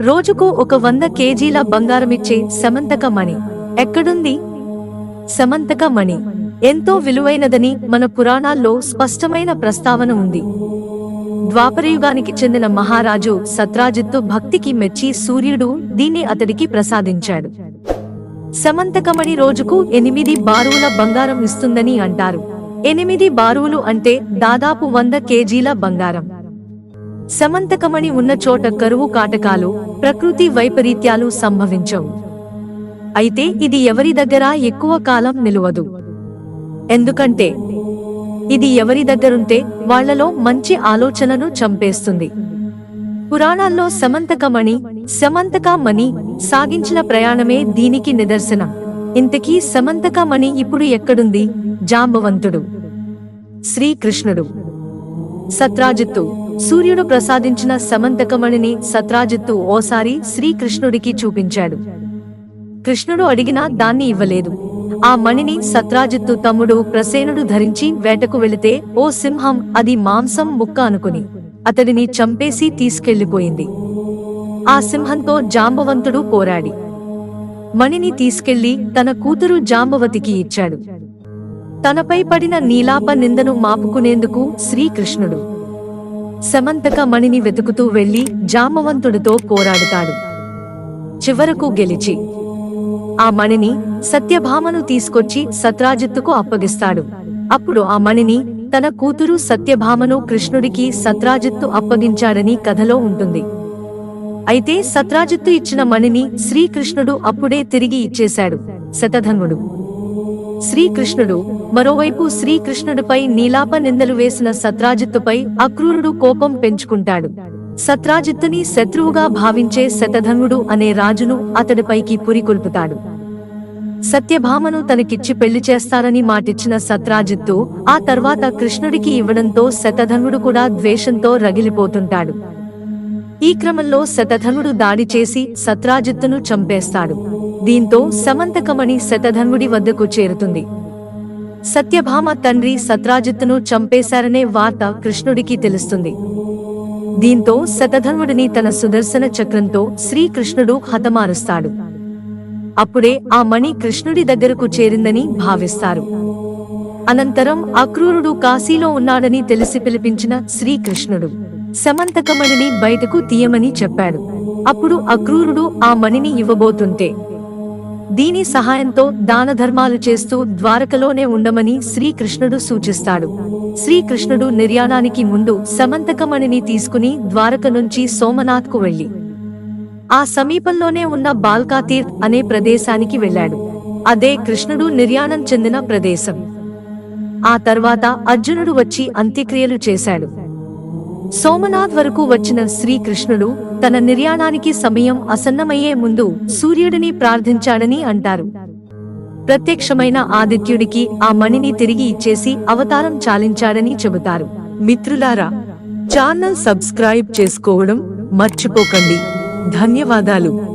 రోజుకు ఒక వంద కేజీల బంగారమిచ్చే సమంతక మణి. ఎక్కడుంది? సమంతక మణి. ఎంతో విలువైనదని మన పురాణాల్లో స్పష్టమైన ప్రస్తావన ఉంది. ద్వాపరయుగానికి చెందిన మహారాజు సత్రాజిత్తు భక్తికి మెచ్చి సూర్యుడు దీన్ని అతడికి ప్రసాదించాడు. సమంతకమణి రోజుకు ఎనిమిది బారువుల బంగారం ఇస్తుందని అంటారు. ఎనిమిది బారువులు అంటే దాదాపు వంద కేజీల బంగారం. సమంతకమణి ఉన్న చోట కరువు కాటకాలు ప్రకృతి వైపరీత్యాలు సంభవించవు. అయితే ఇది ఎవరి దగ్గర ఎక్కువ కాలం నిలవదు. ఎందుకంటే ఇది ఎవరి దగ్గరుంటే వాళ్ళలో మంచి ఆలోచనను చంపేస్తుంది. పురాణాల్లో సమంతకమణి సమంతకమణి సాగించిన ప్రయాణమే దీనికి నిదర్శనం. ఇంతకీ సమంతకమణి ఇప్పుడు ఎక్కడుంది? జాంబవంతుడు. శ్రీకృష్ణుడు. సత్రాజిత్తు. సూర్యుడు ప్రసాదించిన సమంతకమణిని సత్రాజిత్తు ఓసారి శ్రీకృష్ణుడికి చూపించాడు. కృష్ణుడు అడిగినా దాన్ని ఇవ్వలేదు. ఆ మణిని సత్రాజిత్తు తమ్ముడు ప్రసేనుడు ధరించి వేటకు వెళితే ఓ సింహం అది మాంసం ముక్క అనుకుని. అతడిని చంపేసి తీసుకెళ్ళిపోయింది ఆ సింహంతో జాంబవంతుడు పోరాడి. మణిని తీసుకెళ్ళి తన కూతురు జాంబవతికి ఇచ్చాడు. తనపై పడిన నీలాప నిందను మాపుకునేందుకు శ్రీకృష్ణుడు సమంతక మణిని వెతుకుతూ వెళ్ళి జామవంతుడితో పోరాడుతాడు. చివరకు గెలిచి ఆ మణిని సత్యభామను తీసుకొచ్చి సత్రాజిత్తుకు అప్పగిస్తాడు. అప్పుడు ఆ మణిని తన కూతురు సత్యభామను కృష్ణుడికి సత్రాజిత్తు అప్పగించాడని కథలో ఉంటుంది. అయితే సత్రాజిత్తు ఇచ్చిన మణిని శ్రీకృష్ణుడు అప్పుడే తిరిగి ఇచ్చేశాడు. శతధనుడు శ్రీకృష్ణుడు మరోవైపు శ్రీకృష్ణుడిపై నీలాప నిందలు వేసిన సత్రాజిత్తుపై అక్రూరుడు కోపం పెంచుకుంటాడు. సత్రాజిత్తుని శత్రువుగా భావించే శతధనుడు అనే రాజును అతడిపైకి పురికొల్పుతాడు. సత్యభామను తనకిచ్చి పెళ్ళి చేస్తారని మాటిచ్చిన సత్రాజిత్తు ఆ తర్వాత కృష్ణుడికి ఇవ్వడంతో శతధనుడు కూడా ద్వేషంతో రగిలిపోతుంటాడు. ఈ క్రమంలో శతధనుడు దాడి చేసి సత్రాజిత్తును చంపేస్తాడు. దీంతో సమంతకమణి శతధనుడి వద్దకు చేరుతుంది. సత్యభామ తండ్రి సత్రాజిత్తును చంపేశారనే వార్త కృష్ణుడికి తెలుస్తుంది. దీంతో శతధన్వుడిని తన సుదర్శన చక్రంతో శ్రీకృష్ణుడు హతమారుస్తాడు. అప్పుడే ఆ మణి కృష్ణుడి దగ్గరకు చేరిందని భావిస్తారు. అనంతరం అక్రూరుడు కాశీలో ఉన్నాడని తెలిసి పిలిపించిన శ్రీకృష్ణుడు. సమంతకమణిని బయటకు తీయమని చెప్పాడు. అప్పుడు అక్రూరుడు ఆ మణిని ఇవ్వబోతుంటే దీని సహాయంతో దాన ధర్మాలు చేస్తూ ద్వారకలోనే ఉండమని శ్రీకృష్ణుడు సూచిస్తాడు. శ్రీకృష్ణుడు నిర్యాణానికి ముందు సమంతకమణిని తీసుకుని ద్వారక నుంచి సోమనాథ్కు వెళ్ళి ఆ సమీపంలోనే ఉన్న బాల్కాతీర్థ్ అనే ప్రదేశానికి వెళ్ళాడు. అదే కృష్ణుడు నిర్యాణం చెందిన ప్రదేశం. ఆ తర్వాత అర్జునుడు వచ్చి అంత్యక్రియలు చేశాడు. సోమనాథ్ వరకు వచ్చిన శ్రీకృష్ణుడు తన నిర్యాణానికి సమయం అసన్నమయ్యే ముందు సూర్యుడిని ప్రార్థించాడని అంటారు. ప్రత్యక్షమైన ఆదిత్యుడికి ఆ మణిని తిరిగి ఇచ్చేసి అవతారం చాలించాడని చెబుతారు. మిత్రులారా ఛానల్ సబ్స్క్రైబ్ చేసుకోవడం మర్చిపోకండి. ధన్యవాదాలు.